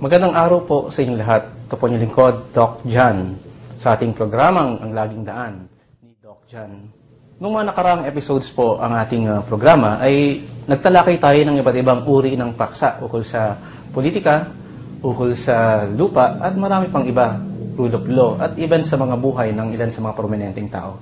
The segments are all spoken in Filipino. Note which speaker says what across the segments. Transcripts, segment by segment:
Speaker 1: Magandang araw po sa inyong lahat. Ito po yung lingkod, Doc Jan, sa ating programang Ang Laging Daan ni Doc Jan. Noong mga nakaraang episodes po ang ating uh, programa ay nagtalakay tayo ng iba't ibang uri ng paksa ukol sa politika, ukol sa lupa at marami pang iba, rule of law at even sa mga buhay ng ilan sa mga prominenteng tao.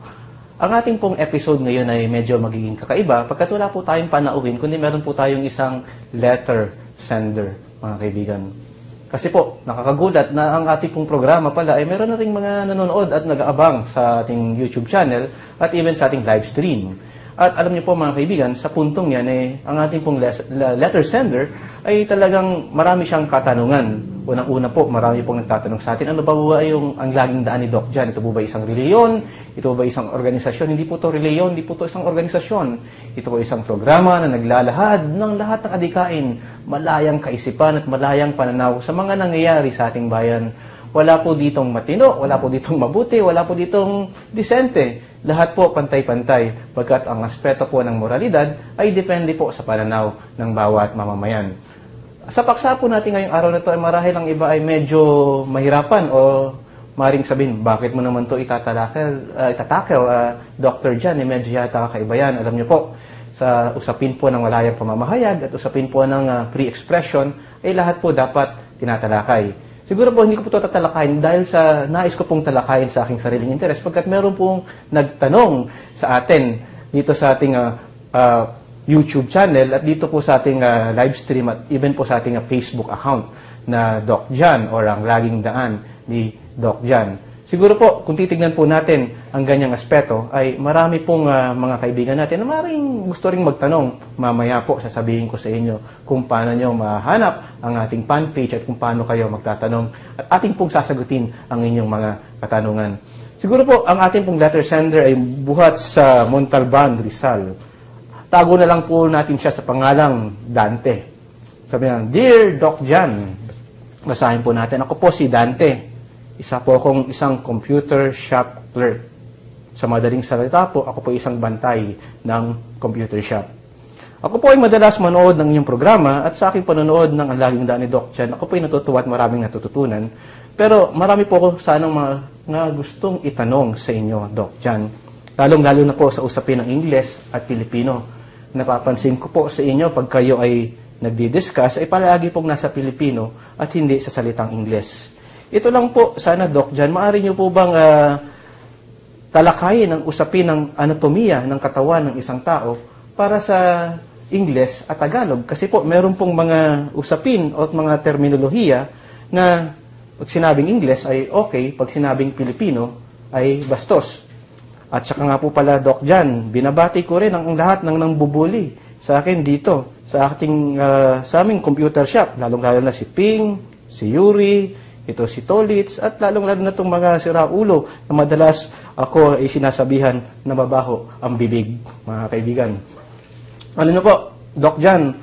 Speaker 1: Ang ating pong episode ngayon ay medyo magiging kakaiba pagkat wala po tayong panauhin kundi meron po tayong isang letter sender, mga kaibigan. Kasi po, nakakagulat na ang ating pong programa pala ay meron na rin mga nanonood at nag-aabang sa ating YouTube channel at even sa ating live stream. At alam niyo po mga kaibigan, sa puntong yan, eh, ang ating pong letter sender ay talagang marami siyang katanungan. Unang-una po, marami pong nagtatanong sa atin, ano ba ba yung ang laging daan ni Doc Jan? Ito po ba isang reliyon? Ito ba isang organisasyon? Hindi po to reliyon, hindi po to isang organisasyon. Ito po isang programa na naglalahad ng lahat ng adikain, malayang kaisipan at malayang pananaw sa mga nangyayari sa ating bayan. Wala po ditong matino, wala po ditong mabuti, wala po ditong disente lahat po pantay-pantay, pagkat ang aspeto po ng moralidad ay depende po sa pananaw ng bawat mamamayan. Sa paksa po natin ngayong araw na ito ay marahil ang iba ay medyo mahirapan o maring sabihin, bakit mo naman to itatalakel, uh, itatakel, uh, Dr. Jan, eh, medyo yata kakaiba yan. Alam niyo po, sa usapin po ng walayang pamamahayag at usapin po ng uh, free expression, ay lahat po dapat tinatalakay. Siguro po hindi ko po ito tatalakayin dahil sa nais ko pong talakayin sa aking sariling interes pagkat meron pong nagtanong sa atin dito sa ating uh, uh, YouTube channel at dito po sa ating uh, live stream at even po sa ating uh, Facebook account na Doc Jan or ang laging daan ni Doc Jan. Siguro po, kung titignan po natin ang ganyang aspeto, ay marami pong uh, mga kaibigan natin na maring gusto ring magtanong. Mamaya po, sasabihin ko sa inyo kung paano nyo mahanap ang ating fan page at kung paano kayo magtatanong. At ating pong sasagutin ang inyong mga katanungan. Siguro po, ang ating pong letter sender ay buhat sa Montalban, Rizal. Tago na lang po natin siya sa pangalang Dante. Sabi niya, Dear Doc Jan, basahin po natin. Ako po si Dante isa po akong isang computer shop clerk. Sa madaling salita po, ako po isang bantay ng computer shop. Ako po ay madalas manood ng inyong programa at sa aking panonood ng Ang Laging Daan ni Doc Chan, ako po ay natutuwa at maraming natututunan. Pero marami po ako sanang mga na gustong itanong sa inyo, Doc Chan. Lalong-lalo na po sa usapin ng Ingles at Pilipino. Napapansin ko po sa inyo pag kayo ay nagdi-discuss ay palagi pong nasa Pilipino at hindi sa salitang Ingles. Ito lang po, sana Doc Jan, maaari niyo po bang uh, talakayin ang usapin ng anatomiya ng katawan ng isang tao para sa Ingles at Tagalog? Kasi po, meron pong mga usapin o mga terminolohiya na pag sinabing Ingles ay okay, pag sinabing Pilipino ay bastos. At saka nga po pala, Doc Jan, binabati ko rin ang, ang lahat ng nangbubuli sa akin dito, sa ating, uh, sa aming computer shop, lalong-lalo na si Ping, si Yuri, ito si Tolitz, at lalong-lalo na itong mga siraulo na madalas ako ay sinasabihan na mabaho ang bibig, mga kaibigan. Ano na po, Doc Jan,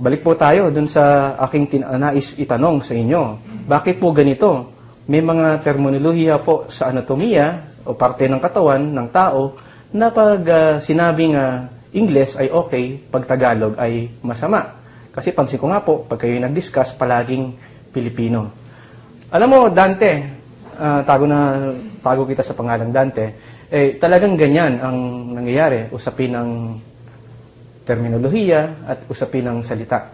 Speaker 1: balik po tayo dun sa aking tinanais itanong sa inyo. Bakit po ganito? May mga terminolohiya po sa anatomiya o parte ng katawan ng tao na pag uh, sinabing uh, Ingles ay okay, pag Tagalog ay masama. Kasi pansin ko nga po, pag kayo nag-discuss, palaging Pilipino. Alam mo, Dante, uh, tago na tago kita sa pangalang Dante, eh talagang ganyan ang nangyayari, usapin ng terminolohiya at usapin ng salita.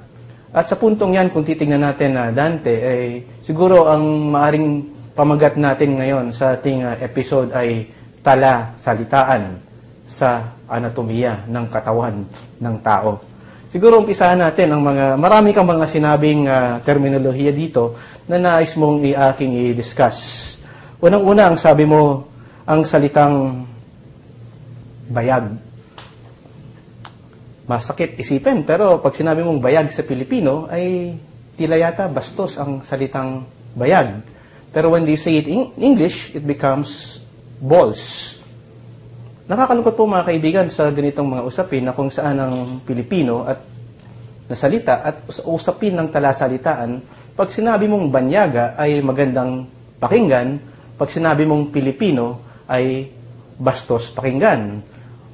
Speaker 1: At sa puntong yan, kung titingnan natin na Dante, eh, siguro ang maaring pamagat natin ngayon sa ating uh, episode ay tala salitaan sa anatomiya ng katawan ng tao. Siguro umpisahan natin ang mga, marami kang mga sinabing uh, terminolohiya dito na nais mong i-aking i-discuss. Unang-una, ang sabi mo, ang salitang bayag. Masakit isipin, pero pag sinabi mong bayag sa Pilipino, ay tila yata bastos ang salitang bayag. Pero when they say it in English, it becomes balls. Nakakalungkot po mga kaibigan sa ganitong mga usapin na kung saan ang Pilipino at nasalita at usapin ng talasalitaan, pag sinabi mong banyaga ay magandang pakinggan, pag sinabi mong Pilipino ay bastos pakinggan.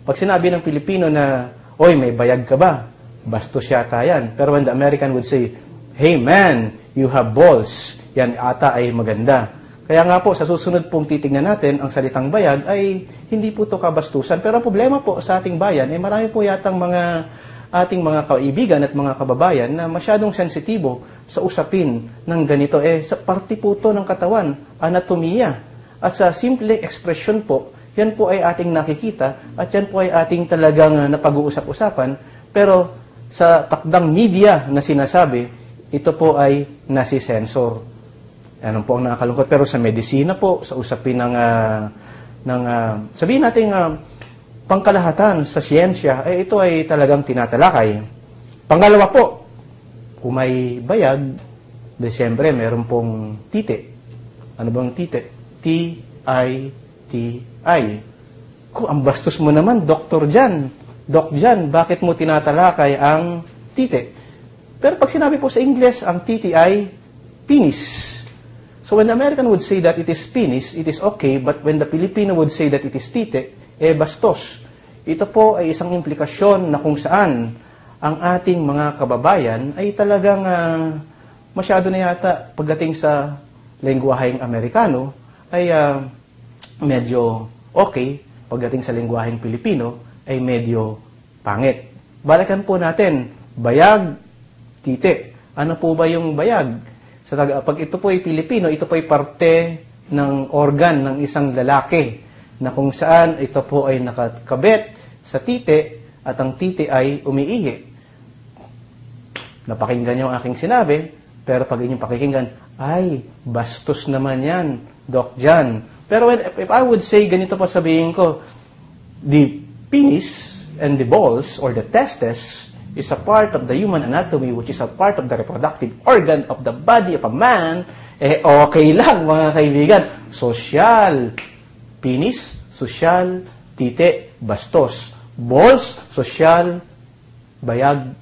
Speaker 1: Pag sinabi ng Pilipino na, oy, may bayag ka ba? Bastos yata yan. Pero when the American would say, hey man, you have balls. Yan ata ay maganda. Kaya nga po, sa susunod pong titignan natin, ang salitang bayag ay hindi po to kabastusan. Pero ang problema po sa ating bayan, ay marami po yatang mga ating mga kaibigan at mga kababayan na masyadong sensitibo sa usapin ng ganito. Eh, sa parte po to ng katawan, anatomiya. At sa simple ekspresyon po, yan po ay ating nakikita at yan po ay ating talagang uh, napag-uusap-usapan. Pero sa takdang media na sinasabi, ito po ay nasi-sensor. Ano po ang nakakalungkot. Pero sa medisina po, sa usapin ng, uh, ng uh, sabihin natin, uh, pangkalahatan sa siyensya, eh, ito ay talagang tinatalakay. Pangalawa po, kung may bayag, Desyembre, meron pong tite. Ano bang tite? T-I-T-I. Kung ang bastos mo naman, Dr. Jan. Doc Jan, bakit mo tinatalakay ang tite? Pero pag sinabi po sa English, ang titi ay penis. So when the American would say that it is penis, it is okay, but when the Filipino would say that it is tite, eh bastos. Ito po ay isang implikasyon na kung saan ang ating mga kababayan ay talagang uh, masyado na yata pagdating sa lengguaheng Amerikano ay uh, medyo okay, pagdating sa lengguaheng Pilipino ay medyo pangit. Balikan po natin, bayag, tite. Ano po ba yung bayag? Sa taga, pag ito po ay Pilipino, ito po ay parte ng organ ng isang lalaki na kung saan ito po ay nakakabit sa tite at ang tite ay umiihi. Napakinggan niyo ang aking sinabi, pero pag inyong pakikinggan, ay, bastos naman yan, Doc Jan. Pero when, if I would say, ganito pa sabihin ko, the penis and the balls or the testes is a part of the human anatomy, which is a part of the reproductive organ of the body of a man, eh okay lang mga kaibigan. Social, penis, social, tite, bastos. Balls, social, bayag,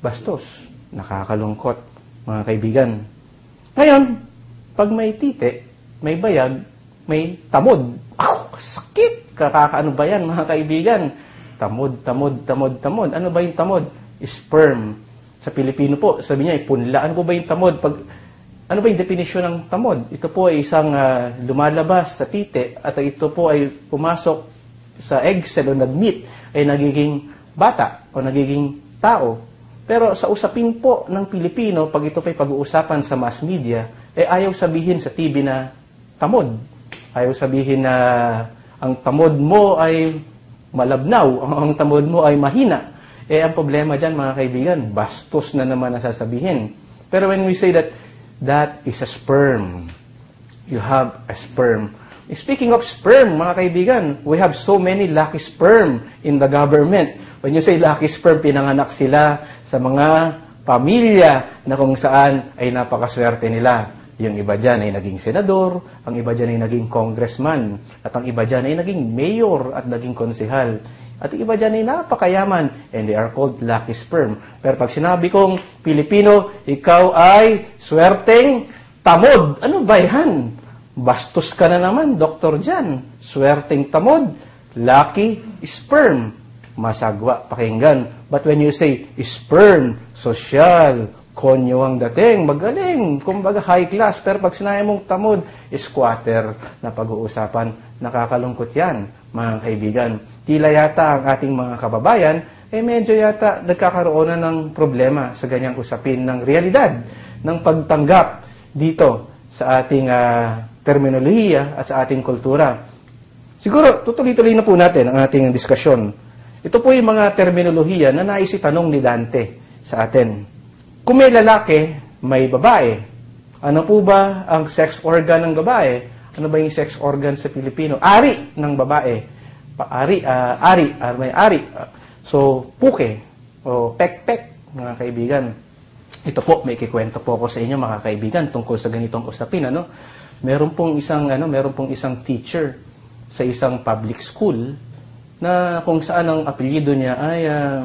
Speaker 1: bastos. Nakakalungkot, mga kaibigan. Ngayon, pag may tite, may bayag, may tamod. Ako, sakit! Kakakaano ba yan, mga kaibigan? Tamod, tamod, tamod, tamod. Ano ba yung tamod? Sperm. Sa Pilipino po, sabi niya, punla. Ano po ba yung tamod? Pag, ano ba yung definition ng tamod? Ito po ay isang uh, lumalabas sa tite at ito po ay pumasok sa egg cell o nag-meet ay nagiging bata o nagiging tao. Pero sa usapin po ng Pilipino, pag ito pa'y pag-uusapan sa mass media, eh ayaw sabihin sa TV na tamod. Ayaw sabihin na ang tamod mo ay malabnaw, ang tamod mo ay mahina. Eh, ang problema dyan, mga kaibigan, bastos na naman ang sasabihin. Pero when we say that, that is a sperm. You have a sperm. Speaking of sperm, mga kaibigan, we have so many lucky sperm in the government. When you say lucky sperm, pinanganak sila sa mga pamilya na kung saan ay napakaswerte nila. Yung iba dyan ay naging senador, ang iba dyan ay naging congressman, at ang iba dyan ay naging mayor at naging konsehal. At yung iba dyan ay napakayaman, and they are called lucky sperm. Pero pag sinabi kong Pilipino, ikaw ay swerteng tamod. Ano ba yan? Bastos ka na naman, Dr. Jan. Swerteng tamod, lucky sperm. Masagwa, pakinggan. But when you say sperm, social, konyo ang dating, magaling, kumbaga high class. Pero pag sinabi mong tamod, squatter na pag-uusapan, nakakalungkot yan, mga kaibigan. Tila yata ang ating mga kababayan, eh medyo yata nagkakaroon na ng problema sa ganyang usapin ng realidad, ng pagtanggap dito sa ating uh, terminolohiya at sa ating kultura. Siguro, tutuloy-tuloy na po natin ang ating diskusyon. Ito po yung mga terminolohiya na naisitanong ni Dante sa atin. Kung may lalaki, may babae. Ano po ba ang sex organ ng babae? Ano ba yung sex organ sa Pilipino? Ari ng babae. Ari, uh, ari, uh, may ari. Uh, so, puke o pek-pek, mga kaibigan. Ito po, may kikwento po ako sa inyo, mga kaibigan, tungkol sa ganitong usapin. Ano? Meron pong isang, ano, meron pong isang teacher sa isang public school na kung saan ang apelyido niya ay uh,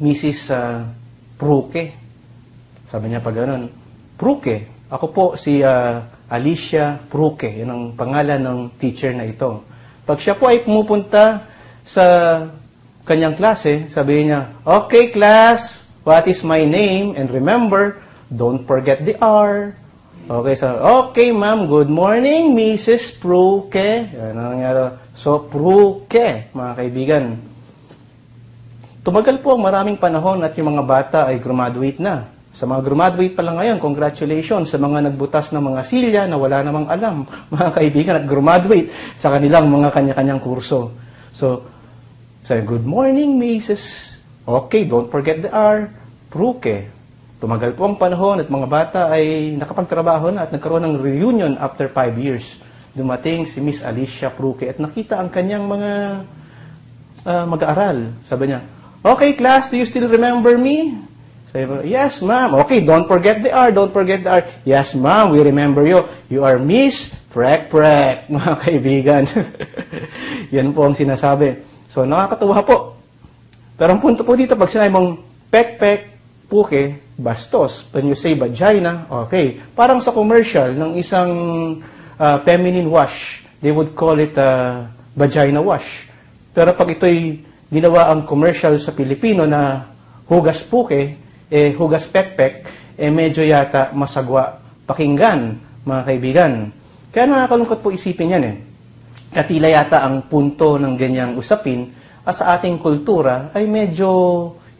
Speaker 1: Mrs. Uh, Pruke. Sabi niya pa ganun, Pruke. Ako po si uh, Alicia Pruke. Yun ang pangalan ng teacher na ito. Pag siya po ay pumupunta sa kanyang klase, sabi niya, Okay class, what is my name? And remember, don't forget the R. Okay, so, okay ma'am, good morning, Mrs. Pruke. Yan ang nangyari. So, Pruke, mga kaibigan. Tumagal po ang maraming panahon at yung mga bata ay graduate na. Sa mga graduate pa lang ngayon, congratulations sa mga nagbutas ng mga silya na wala namang alam, mga kaibigan, at graduate sa kanilang mga kanya-kanyang kurso. So, say, good morning, Mrs. Okay, don't forget the R. Pruke. Tumagal po ang panahon at mga bata ay nakapagtrabaho na at nagkaroon ng reunion after five years. Dumating si Miss Alicia Pruke at nakita ang kanyang mga uh, mag-aaral. Sabi niya, Okay, class, do you still remember me? Sabi ko, yes, ma'am. Okay, don't forget the R, don't forget the R. Yes, ma'am, we remember you. You are Miss Prek Prek, mga kaibigan. Yan po ang sinasabi. So, nakakatuwa po. Pero ang punto po dito, pag sinabi mong pek pek, puke, bastos. When you say vagina, okay. Parang sa commercial ng isang uh, feminine wash, they would call it uh, vagina wash. Pero pag ito'y ginawa ang commercial sa Pilipino na hugas puke, eh, hugas pekpek, eh medyo yata masagwa pakinggan, mga kaibigan. Kaya nakakalungkot po isipin yan eh. Katila yata ang punto ng ganyang usapin at sa ating kultura ay medyo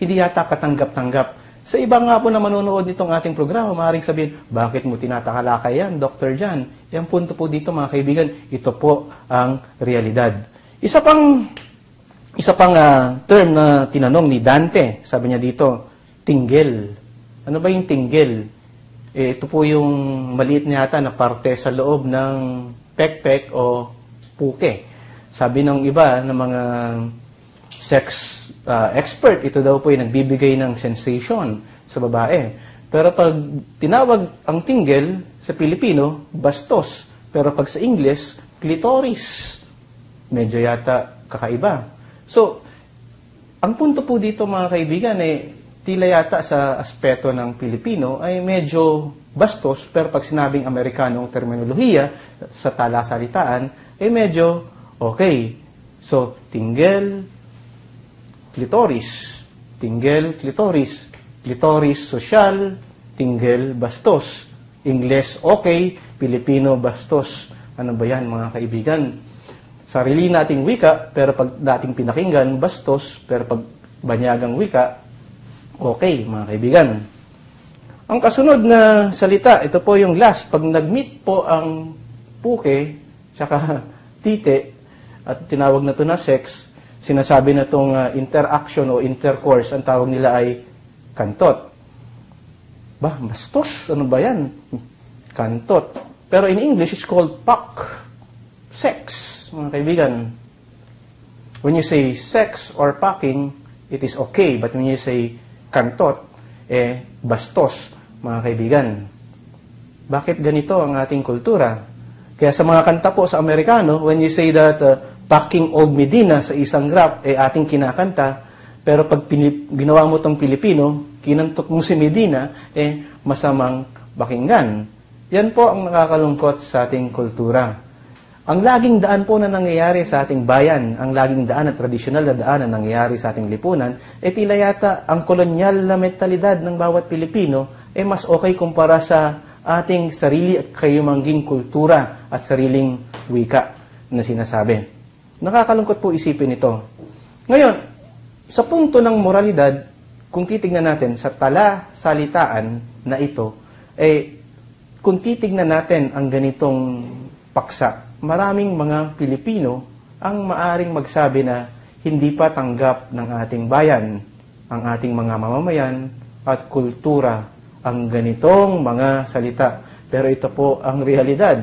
Speaker 1: hindi yata katanggap-tanggap. Sa iba nga po na manonood nitong ating programa, maaaring sabihin, bakit mo tinatakalakay yan, Dr. Jan? Yan punto po dito mga kaibigan, ito po ang realidad. Isa pang isa pang uh, term na tinanong ni Dante, sabi niya dito, tinggel. Ano ba yung tinggel? Eh, ito po yung maliit na yata na parte sa loob ng pekpek o puke. Sabi ng iba ng mga sex uh, expert, ito daw po yung nagbibigay ng sensation sa babae. Pero pag tinawag ang tinggel sa Pilipino, bastos. Pero pag sa English, clitoris. Medyo yata kakaiba. So, ang punto po dito mga kaibigan eh, tila yata sa aspeto ng Pilipino ay medyo bastos, pero pag sinabing Amerikanong terminolohiya sa talasalitaan, ay medyo okay. So, tinggel, clitoris, tinggel, clitoris, clitoris social, tinggel, bastos. Ingles, okay, Pilipino, bastos. Ano ba yan mga kaibigan? sarili nating wika, pero pag dating pinakinggan, bastos, pero pag banyagang wika, okay, mga kaibigan. Ang kasunod na salita, ito po yung last. Pag nag-meet po ang puke, tsaka tite, at tinawag na to na sex, sinasabi na itong uh, interaction o intercourse, ang tawag nila ay kantot. Ba, bastos, ano ba yan? Kantot. Pero in English, it's called pak. Sex mga kaibigan. When you say sex or packing, it is okay. But when you say kantot, eh, bastos, mga kaibigan. Bakit ganito ang ating kultura? Kaya sa mga kanta po sa Amerikano, when you say that uh, packing old Medina sa isang rap, eh ating kinakanta, pero pag pinip, ginawa mo tong Pilipino, kinantok mo si Medina, eh masamang bakinggan. Yan po ang nakakalungkot sa ating kultura. Ang laging daan po na nangyayari sa ating bayan, ang laging daan at tradisyonal na daan na nangyayari sa ating lipunan, ay tila yata ang kolonyal na mentalidad ng bawat Pilipino ay mas okay kumpara sa ating sarili at kayumangging kultura at sariling wika na sinasabi. Nakakalungkot po isipin ito. Ngayon, sa punto ng moralidad, kung titignan natin sa tala salitaan na ito, eh, kung titignan natin ang ganitong paksa, maraming mga Pilipino ang maaring magsabi na hindi pa tanggap ng ating bayan, ang ating mga mamamayan at kultura ang ganitong mga salita. Pero ito po ang realidad.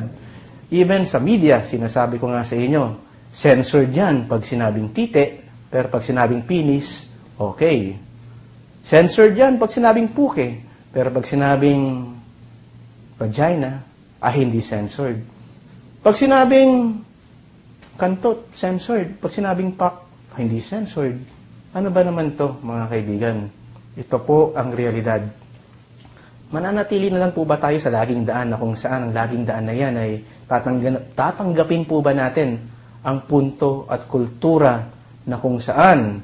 Speaker 1: Even sa media, sinasabi ko nga sa inyo, censored yan pag sinabing tite, pero pag sinabing penis, okay. Censored yan pag sinabing puke, pero pag sinabing vagina, ah hindi censored. Pag sinabing kantot, censored. Pag sinabing pak, hindi censored. Ano ba naman to, mga kaibigan? Ito po ang realidad. Mananatili na lang po ba tayo sa laging daan na kung saan ang laging daan na yan ay tatangga- tatanggapin po ba natin ang punto at kultura na kung saan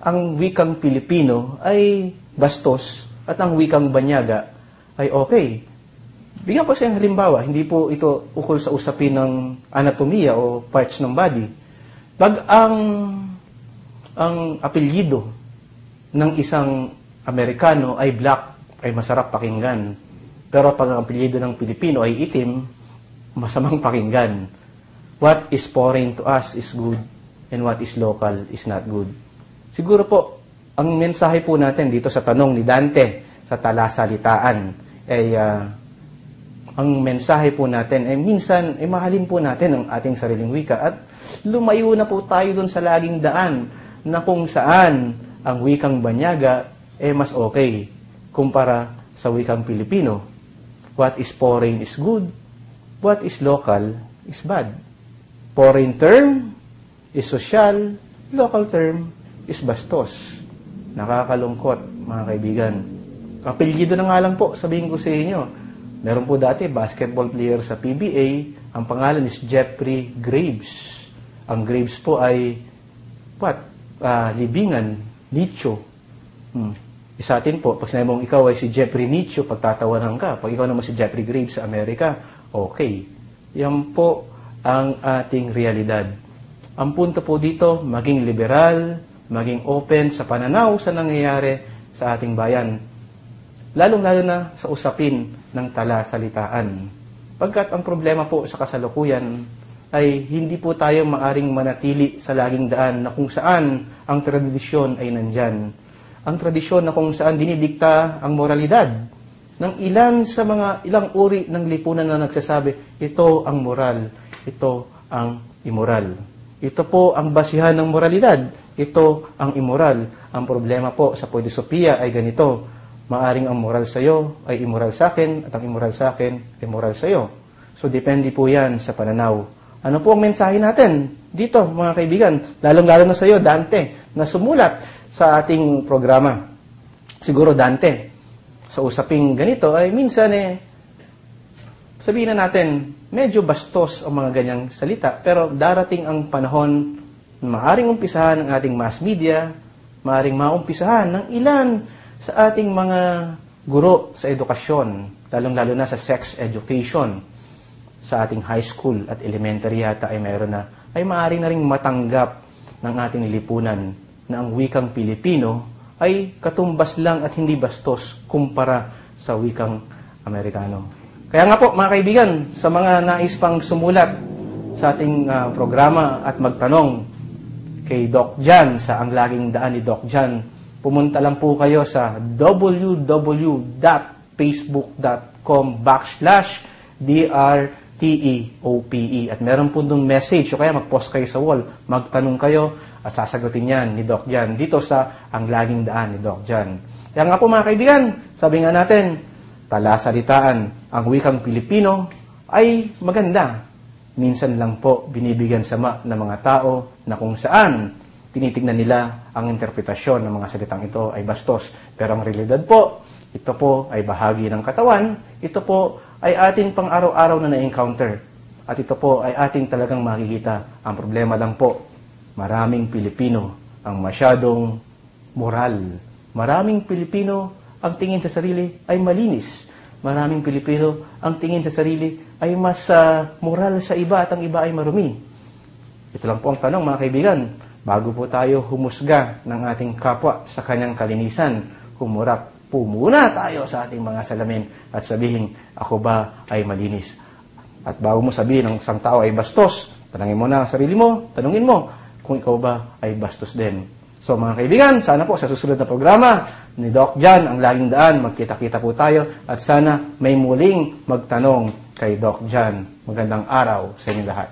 Speaker 1: ang wikang Pilipino ay bastos at ang wikang Banyaga ay okay. Bigyan ko sa halimbawa, hindi po ito ukol sa usapin ng anatomiya o parts ng body. Pag ang ang apelyido ng isang Amerikano ay black, ay masarap pakinggan. Pero pag ang apelyido ng Pilipino ay itim, masamang pakinggan. What is foreign to us is good, and what is local is not good. Siguro po, ang mensahe po natin dito sa tanong ni Dante sa talasalitaan ay uh, ang mensahe po natin ay minsan ay mahalin po natin ang ating sariling wika at lumayo na po tayo dun sa laging daan na kung saan ang wikang Banyaga eh mas okay kumpara sa wikang Pilipino. What is foreign is good, what is local is bad. Foreign term is social, local term is bastos. Nakakalungkot, mga kaibigan. Apelyido na nga lang po, sabihin ko sa inyo. Meron po dati basketball player sa PBA, ang pangalan is Jeffrey Graves. Ang Graves po ay what? Uh, libingan, nicho. Hmm. Isa atin po, pag sinabi mong ikaw ay si Jeffrey Nicho, pagtatawanan ka. Pag ikaw naman si Jeffrey Graves sa Amerika, okay. Yan po ang ating realidad. Ang punto po dito, maging liberal, maging open sa pananaw sa nangyayari sa ating bayan. Lalong-lalo na sa usapin ng tala-salitaan. Pagkat ang problema po sa kasalukuyan ay hindi po tayo maaring manatili sa laging daan na kung saan ang tradisyon ay nandyan. Ang tradisyon na kung saan dinidikta ang moralidad ng ilan sa mga ilang uri ng lipunan na nagsasabi, ito ang moral, ito ang immoral. Ito po ang basihan ng moralidad. Ito ang immoral. Ang problema po sa pwedisopiya ay ganito. Maaring ang moral sa iyo ay immoral sa akin at ang immoral sa akin ay moral sa iyo. So depende po yan sa pananaw. Ano po ang mensahe natin dito mga kaibigan? Lalong-lalo na sa iyo, Dante, na sumulat sa ating programa. Siguro Dante, sa usaping ganito ay minsan eh, sabihin na natin, medyo bastos ang mga ganyang salita, pero darating ang panahon na maaring umpisahan ng ating mass media, maaring maumpisahan ng ilan sa ating mga guro sa edukasyon, lalong-lalo na sa sex education, sa ating high school at elementary yata ay mayroon na, ay maaring na rin matanggap ng ating lipunan na ang wikang Pilipino ay katumbas lang at hindi bastos kumpara sa wikang Amerikano. Kaya nga po, mga kaibigan, sa mga nais pang sumulat sa ating uh, programa at magtanong kay Doc Jan sa Ang Laging Daan ni Doc Jan, pumunta lang po kayo sa www.facebook.com backslash DRTEOPE. At meron po dong message, o kaya mag-post kayo sa wall, magtanong kayo at sasagutin yan ni Doc Jan dito sa Ang Laging Daan ni Doc Jan. Kaya nga po mga kaibigan, sabi nga natin, talasalitaan ang wikang Pilipino ay maganda. Minsan lang po binibigyan sama ng mga tao na kung saan tinitignan nila ang interpretasyon ng mga salitang ito ay bastos. Pero ang realidad po, ito po ay bahagi ng katawan, ito po ay ating pang araw-araw na na-encounter. At ito po ay ating talagang makikita. Ang problema lang po, maraming Pilipino ang masyadong moral. Maraming Pilipino ang tingin sa sarili ay malinis. Maraming Pilipino ang tingin sa sarili ay mas uh, moral sa iba at ang iba ay marumi. Ito lang po ang tanong mga kaibigan. Bago po tayo humusga ng ating kapwa sa kanyang kalinisan, humurap po muna tayo sa ating mga salamin at sabihin, ako ba ay malinis? At bago mo sabihin ng isang tao ay bastos, tanangin mo na ang sarili mo, tanungin mo kung ikaw ba ay bastos din. So mga kaibigan, sana po sa susunod na programa ni Doc Jan, ang laging daan, magkita-kita po tayo at sana may muling magtanong kay Doc Jan. Magandang araw sa inyo lahat.